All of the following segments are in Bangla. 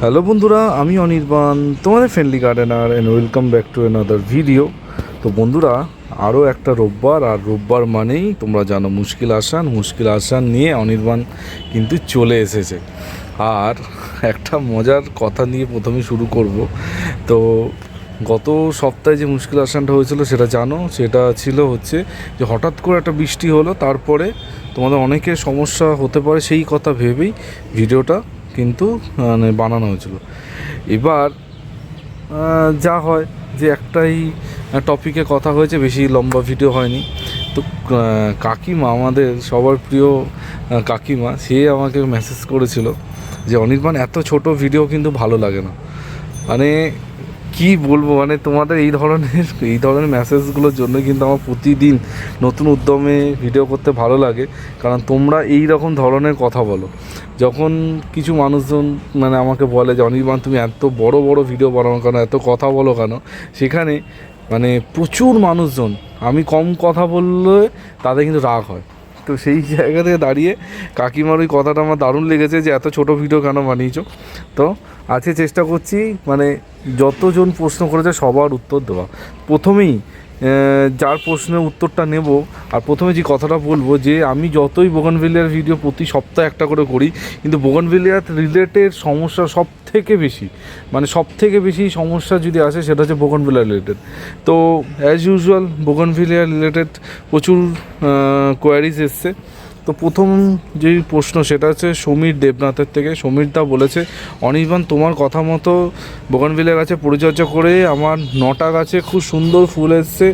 হ্যালো বন্ধুরা, আমি অনির্বাণ, তোমাদের friendly gardener and welcome back to another video তো বন্ধুরা আরও একটা রোববার, আর রোববার মানেই তোমরা জানো মুশকিল আসান মুশকিল আসান নিয়ে অনির্বাণ কিন্তু চলে এসেছে। আর একটা মজার কথা নিয়ে প্রথমে শুরু করব। তো গত সপ্তাহে যে মুশকিল আসানটা হয়েছিল সেটা জানো? সেটা ছিল হচ্ছে যে হঠাৎ করে একটা বৃষ্টি হলো, তারপরে তোমাদের অনেকের সমস্যা হতে পারে সেই কথা ভেবেই ভিডিওটা কিন্তু মানে বানানো হয়েছিল। এবার যা হয় যে একটাই টপিকে কথা হয়েছে, বেশি লম্বা ভিডিও হয়নি। তো কাকিমা আমাদের সবার প্রিয় কাকিমা, সে আমাকে মেসেজ করেছিল যে, অনির্বাণ, এত ছোট ভিডিও কিন্তু ভালো লাগে না। মানে কি বলব? মানে তোমাদের এই ধরনের এই ধরনের মেসেজগুলোর জন্য কিন্তু আমার প্রতিদিন নতুন উদ্যমে ভিডিও করতে ভালো লাগে। কারণ তোমরা এই রকম ধরনের কথা বলো। যখন কিছু মানুষজন মানে আমাকে বলে যে, অনির্বাণ, তুমি এত বড় বড় ভিডিও বানানো কেন? এত কথা বলো কেন? সেখানে মানে প্রচুর মানুষজন, আমি কম কথা বললে তাদের কিন্তু রাগ হয়। তো সেই জায়গা থেকে দাঁড়িয়ে কাকিমার ওই কথাটা আমার দারুণ লেগেছে যে এত ছোট ভিডিও কেন বানিয়েছো? তো আজকে চেষ্টা করছি মানে যতজন প্রশ্ন করেছে সবার উত্তর দেওয়া। প্রথমেই যার প্রশ্নের উত্তরটা নেব। আর প্রথমে যে কথাটা বলব যে, আমি যতই বোগানভিলিয়ার ভিডিও প্রতি সপ্তাহে একটা করে করি, কিন্তু বোগানভিলিয়ার রিলেটেড সমস্যা সব থেকে বেশি মানে সব থেকে বেশি সমস্যা যদি আসে, সেটা হচ্ছে বোগানভিলিয়া রিলেটেড তো অ্যাজ ইউজুয়াল বোগানভিলিয়া রিলেটেড প্রচুর কোয়ারিজ এসছে। তো প্রথম যে প্রশ্ন সেটা হচ্ছে সমীর দেবনাথের থেকে। সমীর দা বলেছে, অনির্বাণ, তোমার কথা মতো বোগানভিলে গাছে পরিচর্যা করে আমার নটা গাছে খুব সুন্দর ফুল এসছে।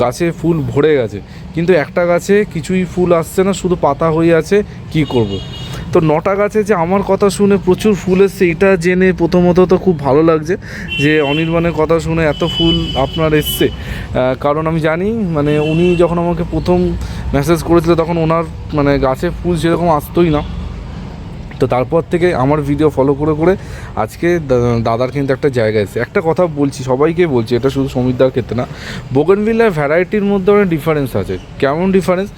গাছে ফুল ভরে গেছে। কিন্তু একটা গাছে কিছুই ফুল আসছে না, শুধু পাতা হয়ে আছে। কি করব। তো নটা গাছে যে আমার কথা শুনে প্রচুর ফুল এসছে, এটা জেনে প্রথমত তো খুব ভালো লাগছে যে অনির্বাণের কথা শুনে এত ফুল আপনার এসছে। কারণ আমি জানি মানে উনি যখন আমাকে প্রথম মেসেজ করেছিল, তখন ওনার মানে গাছে ফুল সেরকম আসতোই না। তো তারপর থেকে আমার ভিডিও ফলো করে করে আজকে দাদার কিন্তু একটা জায়গা এসেছে। একটা কথা বলছি, সবাইকে বলছি, এটা শুধু সমীরদার ক্ষেত্রে না বোগনভিলার ভ্যারাইটির মধ্যে অনেক ডিফারেন্স আছে। কেমন ডিফারেন্স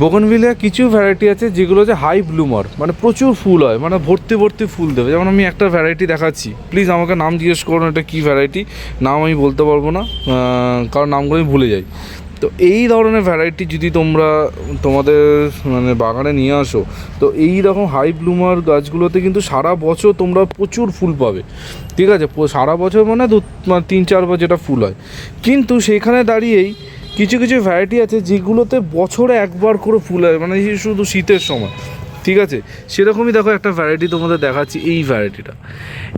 বোগনভিলিয়া কিছু ভ্যারাইটি আছে যেগুলো যে হাই ব্লুমার মানে প্রচুর ফুল হয় মানে ভর্তি ভর্তি ফুল দেবে। যেমন আমি একটা ভ্যারাইটি দেখাচ্ছি। প্লিজ আমাকে নাম জিজ্ঞেস করুন এটা কী ভ্যারাইটি নাম আমি বলতে পারব না কারণ নামগুলো আমি ভুলে যাই। তো এই ধরনের ভ্যারাইটি যদি তোমরা তোমাদের মানে বাগানে নিয়ে আসো, তো এই রকম হাই ব্লুমার গাছগুলোতে কিন্তু সারা বছর তোমরা প্রচুর ফুল পাবে। ঠিক আছে? সারা বছর মানে দু মানে তিন চারবার যেটা ফুল হয়। কিন্তু সেখানে দাঁড়িয়েই কিছু কিছু ভ্যারাইটি আছে যেগুলোতে বছরে একবার করে ফুল হয় মানে শুধু শীতের সময়, ঠিক আছে? সেরকমই দেখো একটা ভ্যারাইটি তোমাদের দেখাচ্ছি, এই ভ্যারাইটিটা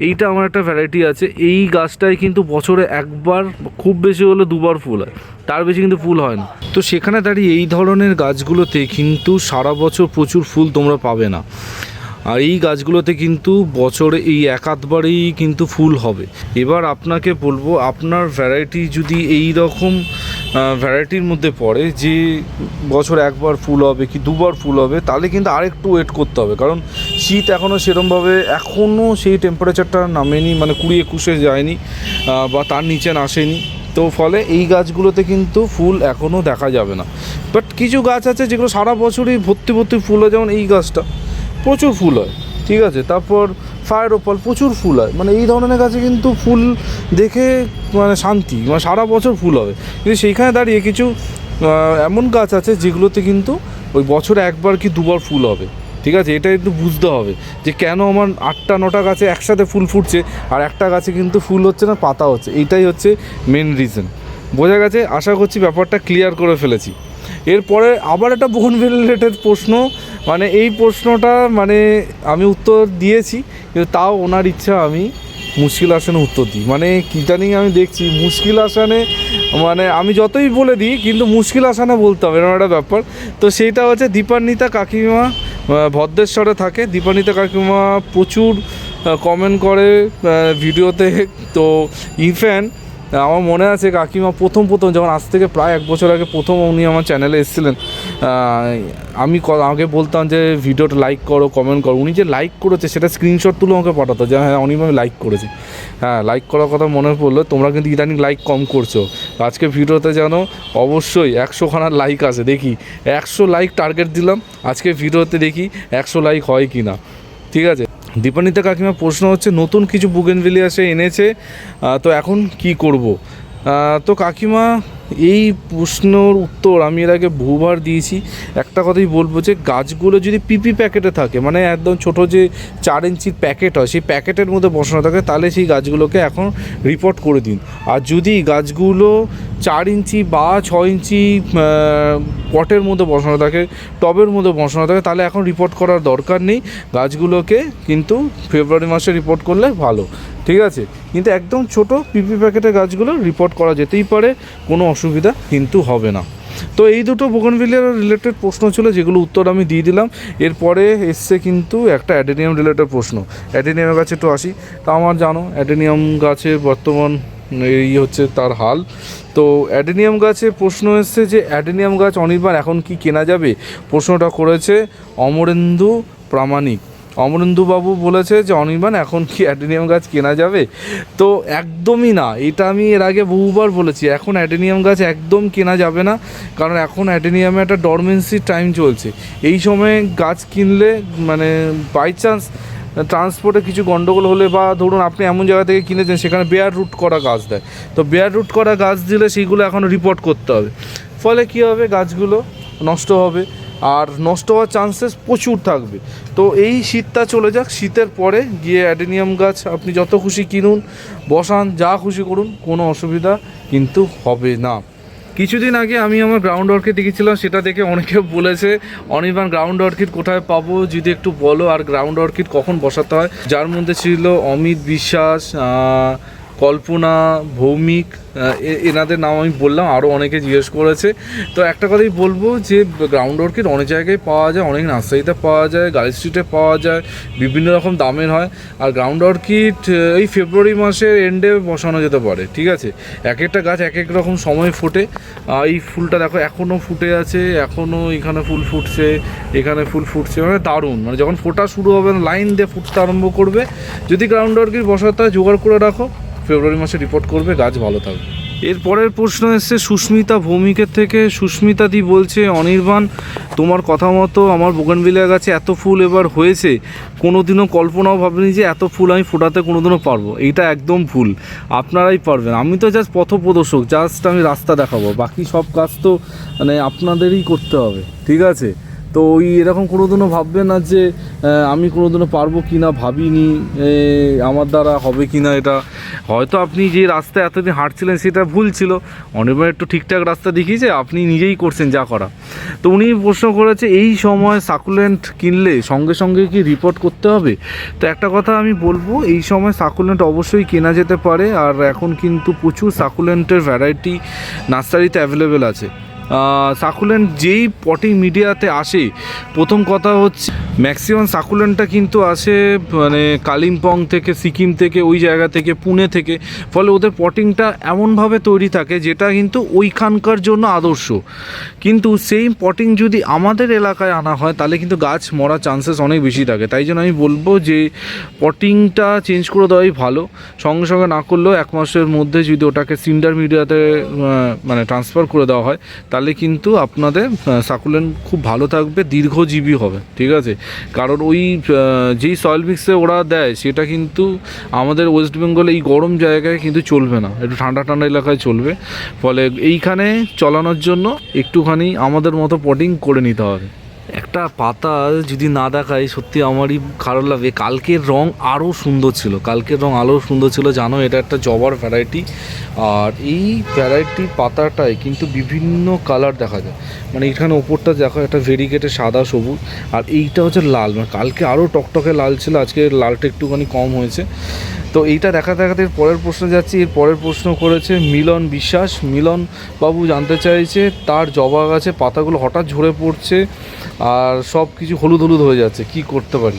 এইটা আমার একটা ভ্যারাইটি আছে, এই গাছটায় কিন্তু বছরে একবার, খুব বেশি হলে দুবার ফুল হয়, তার বেশি কিন্তু ফুল হয় না। তো সেখানে দাঁড়িয়ে এই ধরনের গাছগুলোতে কিন্তু সারা বছর প্রচুর ফুল তোমরা পাবে না। আর এই গাছগুলোতে কিন্তু বছরে এই এক আধবারেই কিন্তু ফুল হবে। এবার আপনাকে বলব, আপনার ভ্যারাইটি যদি এই রকম ভ্যারাইটির মধ্যে পড়ে। যে বছর একবার ফুল হবে কি দুবার ফুল হবে, তাহলে কিন্তু আরেকটু ওয়েট করতে হবে। কারণ শীত এখনও সেরমভাবে এখনও সেই টেম্পারেচারটা নামেনি মানে কুড়ি একুশে যায়নি বা তার নিচে আসেনি। তো ফলে এই গাছগুলোতে কিন্তু ফুল এখনও দেখা যাবে না। বাট কিছু গাছ আছে যেগুলো সারা বছরই ভর্তি ভর্তি ফুল হয়, যেমন এই গাছটা। প্রচুর ফুল হয়, ঠিক আছে? তারপর ফায়ার ওপাল প্রচুর ফুল হয়। মানে এই ধরনের গাছে কিন্তু ফুল দেখে মানে শান্তি মানে সারা বছর ফুল হবে। কিন্তু সেইখানে দাঁড়িয়ে কিছু এমন গাছ আছে যেগুলোতে কিন্তু ওই বছরে একবার কি দুবার ফুল হবে। ঠিক আছে? এটা একটু বুঝতে হবে যে কেন আমার আটটা, নটা গাছে একসাথে ফুল ফুটছে আর একটা গাছে কিন্তু ফুল হচ্ছে না, পাতা হচ্ছে। এইটাই হচ্ছে মেন রিজন বোঝা গেছে? আশা করছি ব্যাপারটা ক্লিয়ার করে ফেলেছি। এরপরে আবার একটা বোন রিলেটেড প্রশ্ন মানে এই প্রশ্নটা মানে আমি উত্তর দিয়েছি, কিন্তু তাও ওনার ইচ্ছা আমি মুশকিল আসনে উত্তর দিই। মানে কী জানি আমি দেখছি, মুশকিল আসানে মানে আমি যতই বলে দিই, কিন্তু মুশকিল আসানে বলতে হবে, এরকম একটা ব্যাপার। তো সেইটা হচ্ছে দীপান্বিতা কাকিমা ভদ্রেশ্বরে থাকে। দীপান্বিতা কাকিমা প্রচুর কমেন্ট করে ভিডিওতে। তো ইনফ্যান আমার মনে আছে কাকিমা প্রথম প্রথম, যখন আজ থেকে প্রায় এক বছর আগে প্রথম উনি আমার চ্যানেলে এসেছিলেন আমি ক- আগে বলতাম যে ভিডিওটা লাইক করো কমেন্ট করো। উনি যে লাইক করেছে, সেটা স্ক্রিনশট তুলে আমাকে পাঠাতো যে হ্যাঁ আমি লাইক করেছি। হ্যাঁ লাইক করার কথা মনে পড়ল, তোমরা কিন্তু ইদানিং লাইক কম করছ। আজকে ভিডিওতে যেন অবশ্যই একশোখানার লাইক আছে দেখি, একশো লাইক টার্গেট দিলাম আজকে ভিডিওতে দেখি একশো লাইক হয় কি না ঠিক আছে? দীপানিতা কাকিমা প্রশ্ন হচ্ছে, নতুন কিছু বুগেনভিলিয়া সে এনেছে তো এখন কি করব? তো কাকিমা, এই প্রশ্নর উত্তর আমি এর আগে বহুবার দিয়েছি। একটা কথাই বলব যে, গাছগুলো যদি পিপি প্যাকেটে থাকে মানে একদম ছোট যে চার ইঞ্চির প্যাকেট হয়, সেই প্যাকেটের মধ্যে বসানো থাকে, তাহলে সেই গাছগুলোকে এখন রিপোর্ট করে দিন। আর যদি গাছগুলো চার ইঞ্চি বা ছ ইঞ্চি পটের মধ্যে বসানো থাকে, টবের মধ্যে বসানো থাকে, তাহলে এখন রিপোর্ট করার দরকার নেই। গাছগুলোকে কিন্তু ফেব্রুয়ারি মাসে রিপোর্ট করলে ভালো। ঠিক আছে? কিন্তু একদম ছোট পিপি প্যাকেটের গাছগুলো রিপোর্ট করা যেতেই পারে, কোনো অসুবিধা কিন্তু হবে না। তো এই দুটো বোগনভিলিয়ার রিলেটেড প্রশ্ন ছিল, যেগুলো উত্তর আমি দিয়ে দিলাম। এরপরে এসছে কিন্তু একটা অ্যাডেনিয়াম রিলেটেড প্রশ্ন। অ্যাডেনিয়ামের গাছে একটু আসি। তা আমার জানো অ্যাডেনিয়াম গাছের বর্তমান এই হচ্ছে তার হাল। তো অ্যাডেনিয়াম গাছে প্রশ্ন এসছে যে অ্যাডেনিয়াম গাছ অনির্বাণ এখন কি কেনা যাবে? প্রশ্নটা করেছে অমরেন্দু প্রামাণিক। অমরেন্দুবাবু বলেছে যে, অনির্বাণ, এখন কি অ্যাডেনিয়াম গাছ কেনা যাবে? তো একদমই না। এটা আমি এর আগে বহুবার বলেছি, এখন অ্যাডেনিয়াম গাছ একদম কেনা যাবে না, কারণ এখন অ্যাডেনিয়ামে একটা ডরমেন্সির টাইম চলছে। এই সময়ে গাছ কিনলে মানে বাই চান্স ট্রান্সপোর্টে কিছু গন্ডগোল হলে বা ধরুন আপনি এমন জায়গা থেকে কিনেছেন, সেখানে বেয়ার রুট করা গাছ দেয়। তো বেয়ার রুট করা গাছ দিলে সেইগুলো এখন রিপোর্ট করতে হবে। ফলে কী হবে? গাছগুলো নষ্ট হবে। আর নষ্ট হওয়ার চান্সেস প্রচুর থাকবে। তো এই শীতটা চলে যাক, শীতের পরে গিয়ে অ্যাডেনিয়াম গাছ আপনি যত খুশি কিনুন, বসান, যা খুশি করুন, কোনো অসুবিধা কিন্তু হবে না। কিছুদিন আগে আমি আমার গ্রাউন্ড অর্কিড দেখেছিলাম, সেটা দেখে অনেকে বলেছে, অনির্বাণ গ্রাউন্ড অর্কিড কোথায় পাবো? যদি একটু বলো, আর গ্রাউন্ড অর্কিড কখন বসাতে হয়? যার মধ্যে ছিল অমিত বিশ্বাস কল্পনা ভৌমিক এনাদের নাম আমি বললাম আরও অনেকে জিজ্ঞেস করেছে। তো একটা কথাই বলব যে গ্রাউন্ড অর্কিড অনেক জায়গায় পাওয়া যায় অনেক নার্সারিতে পাওয়া যায় গার্ল স্ট্রিটে পাওয়া যায় বিভিন্ন রকম দামের হয়। আর গ্রাউন্ড অর্কিড এই ফেব্রুয়ারি মাসের এন্ডে বসানো যেতে পারে ঠিক আছে? এক একটা গাছ এক এক রকম সময় ফোটে। আহ, এই ফুলটা দেখো এখনও ফুটে আছে এখনও এখানে ফুল ফুটছে এখানে ফুল ফুটছে মানে দারুণ। মানে যখন ফোটা শুরু হবে লাইন দিয়ে ফুটতে আরম্ভ করবে। যদি গ্রাউন্ড অর্কিড বসাতে হয় জোগাড় করে রাখো। ফেব্রুয়ারি মাসে রিপোর্ট করবে, গাছ ভালো থাকবে। এর পরের প্রশ্ন এসছে, সুস্মিতা ভৌমিকের থেকে। সুস্মিতা দি বলছে, অনির্বাণ, তোমার কথা মতো আমার বোগানবিলিয়া গাছে এত ফুল এবার হয়েছে, কোনোদিনও কল্পনাও ভাবিনি যে এত ফুল আমি ফোটাতে কোনোদিনও পারব। এইটা একদম ভুল। আপনারাই পারবেন। আমি তো জাস্ট পথপ্রদর্শক জাস্ট আমি রাস্তা দেখাবো। বাকি সব কাজ তো মানে আপনাদেরই করতে হবে। ঠিক আছে? তো ওই এরকম কোনোদিনও ভাববেন না যে আমি কোনোদিনও পারব কি না ভাবিনি আমার দ্বারা হবে কি না এটা। হয়তো আপনি যে রাস্তায় এতদিন হাঁটছিলেন সেটা ভুল ছিল। অনির্বাণ একটু ঠিকঠাক রাস্তা দেখিয়েছে, আপনি নিজেই করছেন যা করা। তো উনি প্রশ্ন করেছে, এই সময় সাকুলেন্ট কিনলে সঙ্গে সঙ্গে কি রিপোর্ট করতে হবে? তো একটা কথা আমি বলব, এই সময় সাকুলেন্ট অবশ্যই কেনা যেতে পারে, আর এখন কিন্তু প্রচুর সাকুলেন্টের ভ্যারাইটি নার্সারিতে অ্যাভেলেবেল আছে। সাকুলেন্ট যেই পটিং মিডিয়াতে আসে, প্রথম কথা হচ্ছে ম্যাক্সিমাম সাকুলেন্টটা কিন্তু আসে মানে কালিম্পং থেকে, সিকিম থেকে, ওই জায়গা থেকে, পুনে থেকে, ফলে ওদের পটিংটা এমনভাবে তৈরি থাকে যেটা কিন্তু ওইখানকার জন্য আদর্শ। কিন্তু সেই পটিং যদি আমাদের এলাকায় আনা হয়, তাহলে কিন্তু গাছ মরার চান্সেস অনেক বেশি থাকে। তাই জন্য আমি বলব যে পটিংটা চেঞ্জ করে দেওয়াই ভালো। সঙ্গে সঙ্গে না করলেও এক মাসের মধ্যে যদি ওটাকে সিন্ডার মিডিয়াতে মানে ট্রান্সফার করে দেওয়া হয় তাহলে কিন্তু আপনাদের সাকুলেন্ট খুব ভালো থাকবে, দীর্ঘজীবী হবে, ঠিক আছে? কারণ ওই যেই সয়েল মিক্সে ওরা দেয়, সেটা কিন্তু আমাদের ওয়েস্ট বেঙ্গলে এই গরম জায়গায় কিন্তু চলবে না, একটু ঠান্ডা ঠান্ডা এলাকায় চলবে। ফলে এইখানে চলানোর জন্য একটুখানি আমাদের মতো পটিং করে নিতে হবে। একটা পাতা যদি না দেখায়, সত্যি আমারই খারাপ লাগবে। কালকের রং আরও সুন্দর ছিল। কালকের রং আরও সুন্দর ছিল, জানো? এটা একটা জবার ভ্যারাইটি আর এই ভ্যারাইটি পাতাটায় কিন্তু বিভিন্ন কালার দেখা যায়। মানে এখানে ওপরটা দেখো, একটা ভেরিগেটে সাদা, সবুজ। আর এইটা হচ্ছে লাল। মানে কালকে আরও টকটকে লাল ছিল, আজকে লালটা একটুখানি কম হয়েছে। তো এইটা দেখা দেখাতে পরের প্রশ্ন যাচ্ছি। এর পরের প্রশ্ন করেছে মিলন বিশ্বাস। মিলন বাবু জানতে চাইছে, তার জবা গাছে পাতাগুলো হঠাৎ ঝরে পড়ছে আর সব কিছু হলুদ হলুদ হয়ে যাচ্ছে। কি করতে পারি?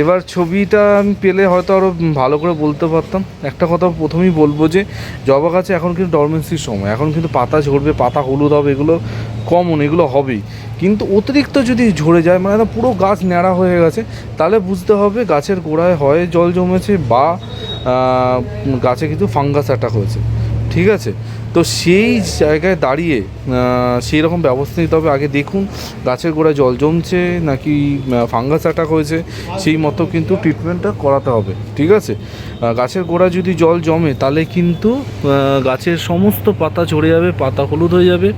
এবার ছবিটা আমি পেলে হয়তো আরও ভালো করে বলতে পারতাম। একটা কথা প্রথমেই বলব যে জবা গাছে এখন কিন্তু ডরমেন্সির সময়। এখন কিন্তু পাতা ঝরবে, পাতা হলুদ হবে, এগুলো কমন এগুলো হবেই। কিন্তু অতিরিক্ত যদি ঝরে যায় মানে পুরো গাছ ন্যাড়া হয়ে গেছে, তাহলে বুঝতে হবে গাছের গোড়ায় হয় জল জমেছে বা গাছে কিন্তু ফাঙ্গাস অ্যাটাক হয়েছে। ঠিক আছে? তো সেই জায়গায় দাঁড়িয়ে সেই রকম ব্যবস্থা নিতে হবে। আগে দেখুন, গাছের গোড়ায় জল জমছে নাকি ফাঙ্গাস অ্যাটাক হয়েছে, সেই মতো কিন্তু ট্রিটমেন্টটা করাতে হবে। ঠিক আছে? গাছের গোড়ায় যদি জল জমে, তাহলে কিন্তু গাছের সমস্ত পাতা ঝরে যাবে, পাতা হলুদ হয়ে যাবে।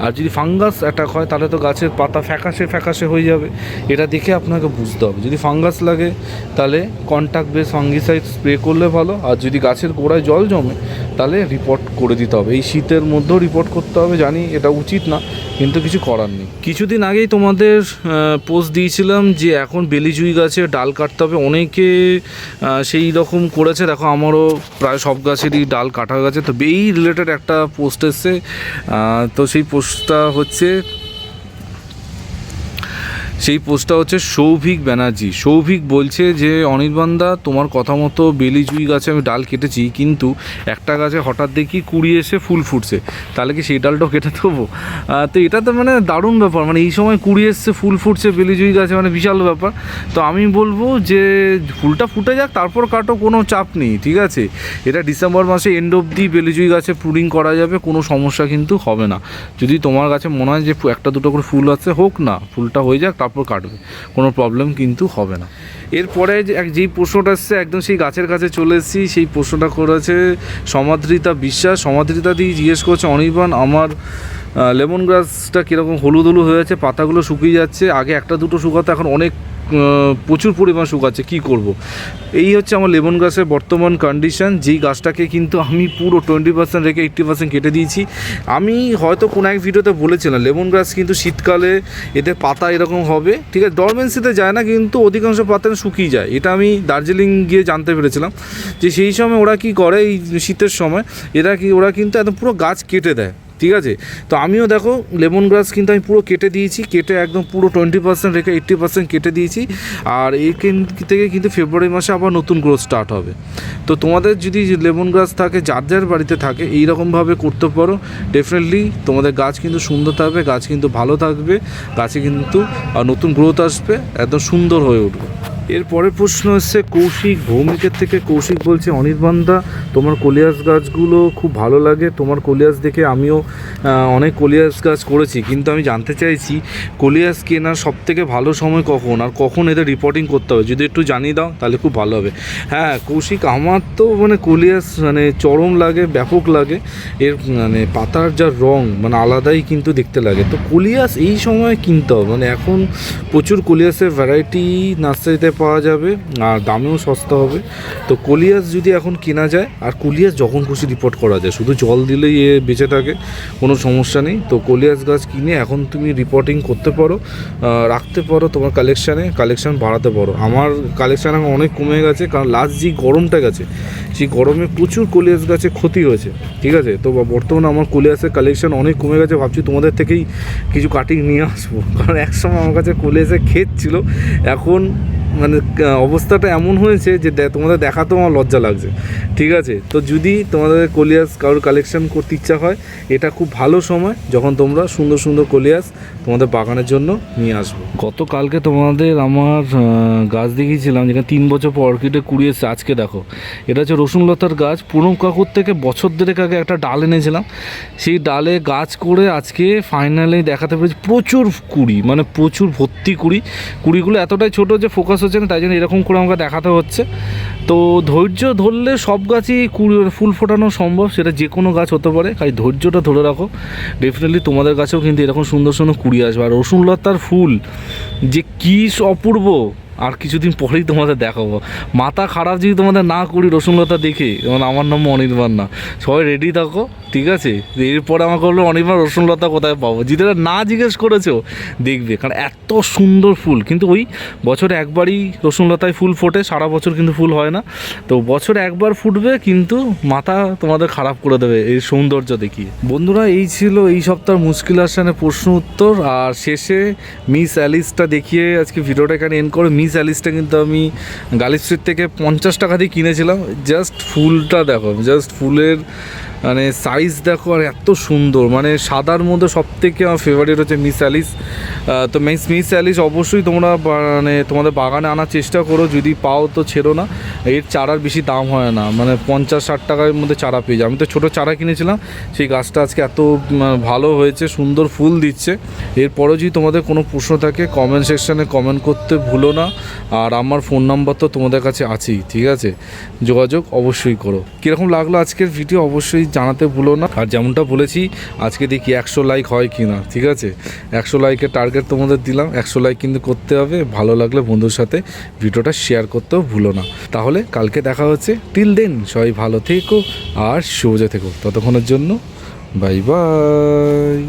আর যদি ফাঙ্গাস অ্যাটাক হয়, তাহলে তো গাছের পাতা ফ্যাকাশে ফ্যাকাশে হয়ে যাবে। এটা দেখে আপনাকে বুঝতে হবে। যদি ফাঙ্গাস লাগে, তাহলে কন্ট্যাক্ট বেস ফাঙ্গিসাইড স্প্রে করলে ভালো। আর যদি গাছের গোড়ায় জল জমে তাহলে রিপোর্ট করে দিতে হবে। এই শীতের মধ্যেও রিপোর্ট করতে হবে, জানি এটা উচিত না, কিন্তু কিছু করার নেই। কিছুদিন আগেই তোমাদের পোস্ট দিয়েছিলাম যে এখন বেলিজুই গাছে ডাল কাটতে হবে। অনেকে সেই রকম করেছে। দেখো, আমারও প্রায় সব গাছেরই ডাল কাটা গেছে। তো এই রিলেটেড একটা পোস্ট এসছে। তো সেই পোস্টটা হচ্ছে সেই পোস্টটা হচ্ছে সৌভিক ব্যানার্জি। সৌভিক বলছে যে, অনির্বাণদা, তোমার কথা মতো বেলি জুই গাছে আমি ডাল কেটেছি, কিন্তু একটা গাছে হঠাৎ দেখি কুড়ি এসে ফুল ফুটছে। তাহলে কি সেই ডালটাও কেটে দেবো? তো এটা তো মানে দারুণ ব্যাপার। মানে এই সময় কুড়ি এসছে, ফুল ফুটছে, বেলি জুই গাছে মানে বিশাল ব্যাপার। তো আমি বলব যে, ফুলটা ফুটে যাক, তারপর কাটো, কোনো চাপ নেই, ঠিক আছে? এটা ডিসেম্বর মাসে এন্ড অবধি বেলিজুই গাছে প্রুডিং করা যাবে, কোনো সমস্যা কিন্তু হবে না। যদি তোমার কাছে মনে হয় যে, একটা দুটো করে ফুল আছে, হোক না, ফুলটা হয়ে যাক, তারপর কাটবে, কোনো প্রবলেম কিন্তু হবে না। এরপরে এক যেই প্রশ্নটা এসছে, একদম সেই গাছের কাছে চলে এসেছি, সেই প্রশ্নটা করেছে সমাদৃতা বিশ্বাস। সমাদৃতা দিয়ে জিজ্ঞেস করছে, অনির্বাণ, আমার লেমন গ্রাসটা কীরকম হলুদ হলু হয়ে যাচ্ছে পাতাগুলো শুকিয়ে যাচ্ছে। আগে একটা দুটো শুকাতো, এখন অনেক প্রচুর পরিমাণ শুকাচ্ছে কি করব। এই হচ্ছে আমার লেমন গাছের বর্তমান কন্ডিশন যেই গাছটাকে কিন্তু আমি পুরো টোয়েন্টি পার্সেন্ট রেখে এইট্টি পার্সেন্ট কেটে দিয়েছি। আমি হয়তো কোনো এক ভিডিওতে বলেছিলাম লেমন গ্রাস কিন্তু শীতকালে এদের পাতা এরকম হবে, ঠিক আছে? ডরমেন্সিতে যায় না, কিন্তু অধিকাংশ পাতা শুকিয়ে যায়। এটা আমি দার্জিলিং গিয়ে জানতে পেরেছিলাম যে সেই সময় ওরা কি করে, এই শীতের সময়, এরা কি, ওরা কিন্তু একদম পুরো গাছ কেটে দেয়। ঠিক আছে? তো আমিও দেখো লেমন গ্রাস কিন্তু আমি পুরো কেটে দিয়েছি, কেটে একদম পুরো টোয়েন্টি পার্সেন্ট রেখে এইট্টি পার্সেন্ট কেটে দিয়েছি। আর এইখান থেকে কিন্তু ফেব্রুয়ারি মাসে আবার নতুন গ্রোথ স্টার্ট হবে। তো তোমাদের যদি লেমন গ্রাস থাকে, যার যার বাড়িতে থাকে এই রকমভাবে করতে পারো। ডেফিনেটলি তোমাদের গাছ কিন্তু সুন্দর থাকবে, গাছ কিন্তু ভালো থাকবে, গাছে কিন্তু নতুন গ্রোথ আসবে, একদম সুন্দর হয়ে উঠবে। এর পরের প্রশ্ন হচ্ছে, কৌশিক ভৌমিকের থেকে কৌশিক বলছে অনির্বাণদা তোমার কলিয়াস গাছগুলো খুব ভালো লাগে। তোমার কলিয়াস দেখে আমিও অনেক কলিয়াস গাছ করেছি। কিন্তু আমি জানতে চাইছি, কলিয়াস কেনার সব থেকে ভালো সময় কখন? আর কখন এদের রিপোর্টিং করতে হবে? যদি একটু জানিয়ে দাও, তাহলে খুব ভালো হবে। হ্যাঁ কৌশিক, আমার তো মানে কলিয়াস মানে চরম লাগে, ব্যাপক লাগে। এর মানে পাতার যা রং মানে আলাদাই কিন্তু দেখতে লাগে। তো কলিয়াস এই সময় কিনতে হবে। মানে এখন প্রচুর কলিয়াসের ভ্যারাইটি নার্সারিতে পাওয়া যাবে, আর দামেও সস্তা হবে। তো কলিয়াস যদি এখন কেনা যায়, আর কলিয়াস যখন খুশি রিপোর্ট করা যায়, শুধু জল দিলেই এ বেঁচে থাকে, কোনো সমস্যা নেই। তো কলিয়াস গাছ কিনে এখন তুমি রিপোর্টিং করতে পারো রাখতে পারো তোমার কালেকশানে কালেকশান বাড়াতে পারো। আমার কালেকশান এখন অনেক কমে গেছে, কারণ লাস্ট যে গরমটা গেছে, সেই গরমে প্রচুর কলিয়াস গাছে ক্ষতি হয়েছে, ঠিক আছে? তো বর্তমানে আমার কলিয়াসের কালেকশান অনেক কমে গেছে, ভাবছি তোমাদের থেকেই কিছু কাটিং নিয়ে আসব। কারণ একসময় আমার কাছে কলিয়াসের ক্ষেত ছিল, এখন মানে অবস্থাটা এমন হয়েছে যে তোমাদের দেখাতেও আমার লজ্জা লাগছে। ঠিক আছে? তো যদি তোমাদের কলিয়াস কারোর কালেকশন করতে ইচ্ছা হয়, এটা খুব ভালো সময় যখন তোমরা সুন্দর সুন্দর কলিয়াস তোমাদের বাগানের জন্য নিয়ে আসব। গতকালকে তোমাদের আমার গাছ দেখিয়েছিলাম যেখানে তিন বছর পর অর্কিডে কুড়ি এসছে। আজকে দেখো, এটা হচ্ছে রসুন লতার গাছ। পুরম কাকুর থেকে বছর দেড়েক আগে একটা ডাল এনেছিলাম। সেই ডালে গাছ করে আজকে ফাইনালে দেখাতে পেরেছি প্রচুর কুড়ি মানে প্রচুর ভর্তি কুড়ি। কুড়িগুলো এতটাই ছোট যে ফোকাস হচ্ছে না তাই জন্য এরকম করে আমাকে দেখাতে হচ্ছে। তো ধৈর্য ধরলে সব গাছই কুড়ি, ফুল ফোটানো সম্ভব, সেটা যে কোনো গাছ হতে পারে। তাই ধৈর্যটা ধরে রাখো। ডেফিনেটলি তোমাদের কাছেও কিন্তু এরকম সুন্দর সুন্দর কুড়ি আসবে। আর রসুন লতার ফুল, যে কী অপূর্ব! আর কিছুদিন পরেই তোমাদের দেখাবো। মাথা খারাপ যদি তোমাদের না করি রসুনলতা দেখে যেমন আমার নাম অনির্বাণ না। সবাই রেডি থাকো, ঠিক আছে? এরপরে আমাকে বলল অনির্বাণ, রসুনলতা কোথায় পাবো? যেটা না জিজ্ঞেস করেছ, দেখবে। কারণ এত সুন্দর ফুল, কিন্তু ওই বছরে একবারই রসুনলতায় ফুল ফোটে, সারা বছর কিন্তু ফুল হয় না। তো বছরে একবার ফুটবে, কিন্তু মাথা তোমাদের খারাপ করে দেবে এই সৌন্দর্য দেখিয়ে। বন্ধুরা, এই ছিল এই সপ্তাহ মুশকিল আসানের প্রশ্ন উত্তর। আর শেষে মিস অ্যালিসটা দেখিয়ে আজকে ভিডিওটা এখানে এন্ড করে। মিস অ্যালিসটা কিন্তু আমি গালি স্ট্রিট থেকে পঞ্চাশ টাকা দিয়ে কিনেছিলাম। জাস্ট ফুলটা দেখো, জাস্ট ফুলের মানে সাইজ দেখো আর এত সুন্দর। মানে সাদার মধ্যে সব থেকে আমার ফেভারিট হচ্ছে মিস অ্যালিস তো মিস মিস অ্যালিস অবশ্যই তোমরা মানে তোমাদের বাগানে আনার চেষ্টা করো। যদি পাও তো ছেড়ো না। এর চারার বেশি দাম হয় না। মানে পঞ্চাশ, ষাট টাকার মধ্যে চারা পেয়ে যাও আমি তো ছোটো চারা কিনেছিলাম। সেই গাছটা আজকে এত ভালো হয়েছে, সুন্দর ফুল দিচ্ছে। এরপরেও যদি তোমাদের কোনো প্রশ্ন থাকে কমেন্ট সেকশানে কমেন্ট করতে ভুলো না। আর আমার ফোন নাম্বার তো তোমাদের কাছে আছেই, ঠিক আছে? যোগাযোগ অবশ্যই করো। কীরকম লাগল আজকের ভিডিও অবশ্যই জানাতে ভুলো না। আর যেমনটা বলেছি, আজকে দেখি একশো লাইক হয় কি না ঠিক আছে? একশো লাইকের টার্গেট তোমাদের দিলাম, একশো লাইক কিন্তু করতে হবে, ভালো লাগলে বন্ধুর সাথে ভিডিওটা শেয়ার করতেও ভুলো না। তাহলে কালকে দেখা হচ্ছে টিল দেন সবাই ভালো থেকো আর সবুজে থেকো। ততক্ষণের জন্য বাই বাই